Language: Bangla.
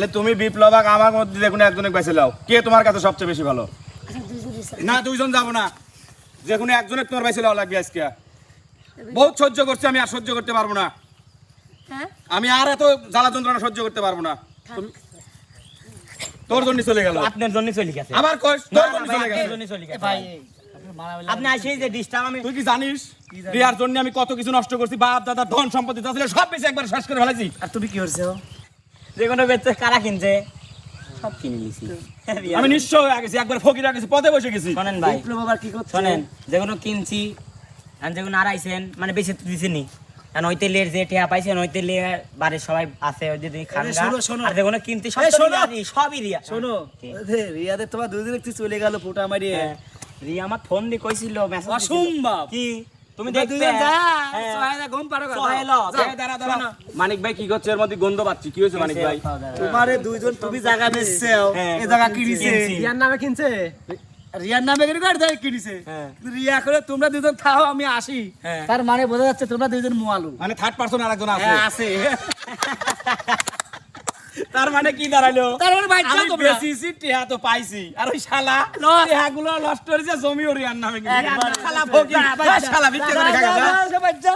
তাহলে তুমি বিপ্লবাক আমার মধ্যে যে একজনে বেছে লাও। কে তোমার কাছে সবচেয়ে বেশি ভালো? না দুইজন যাব না। যেখানে একজনে তোমার বেছে লাও লাগবে আজকে। বহুত সহ্য করছি আমি আর সহ্য করতে পারব না। হ্যাঁ? আমি আর এত জ্বালা যন্ত্রণা সহ্য করতে পারব না। তোর জন্য চলে গেল। আপনার জন্য চলে গেছে। আমার কষ্ট তোর জন্য চলে গেল চলে গেছে ভাই। আপনি আসেই যে ডিস্টার্ব আমি তুই কি জানিস? রিয়ার জন্য আমি কত কিছু নষ্ট করছি বাপ দাদা ধন সম্পত্তি তা সব বেশি একবার শেষ করে ফেলেছি। আর তুমি কি করছ? যে কোনো কারা কিনছে? সব কিনে নিছি। আমি নিশ্চয় একবার ফকির পথে বসে গেছি। শোনেন ভাই কি শোনেন যে কোনো কিনছি আর আড়াইছেন মানে বেশি তো দিছেনি বাড়ির সবাই আছে সবই রিয়া। শোনো হ্যাঁ, তোমার দুদিন চলে গেল হ্যাঁ। রিয়া আমার ফোন দিয়ে কইছিল অসম্ভব। কি? তুমি তোমরা দেখবে দুজন যা। সোহাইদা ঘুম পারো কথা। সোহেল, যাও। এই দাঁড়া, দাঁড়া। মানিক ভাই কি করছে? এর মধ্যে গন্ধ পাচ্ছি। কি হয়েছে মানিক ভাই? তোমারে দুইজন তুমি জায়গা বেচছেও এই জায়গা কিনিছে। রিয়ার নামে কিনছে? রিয়ার নামে কিনে গাড়ি থেকে কিনিছে। হ্যাঁ। রিয়া করে তোমরা দুজন থাও আমি আসি। হ্যাঁ। তার মানে বোঝা যাচ্ছে তোমরা দুজন মোয়ালু। মানে থার্ড পার্সন আরেকজন আছে। হ্যাঁ আছে। তার মানে কি দাঁড়াল তার মানে যাও আমি তোমরা। টিহা তো পাইছি আর ওই শালা টিহা গুলো নষ্ট হয়েছে জমি ওরিয়ার নামে। শালা যা। শালা বিক্রি করে খাগা যা।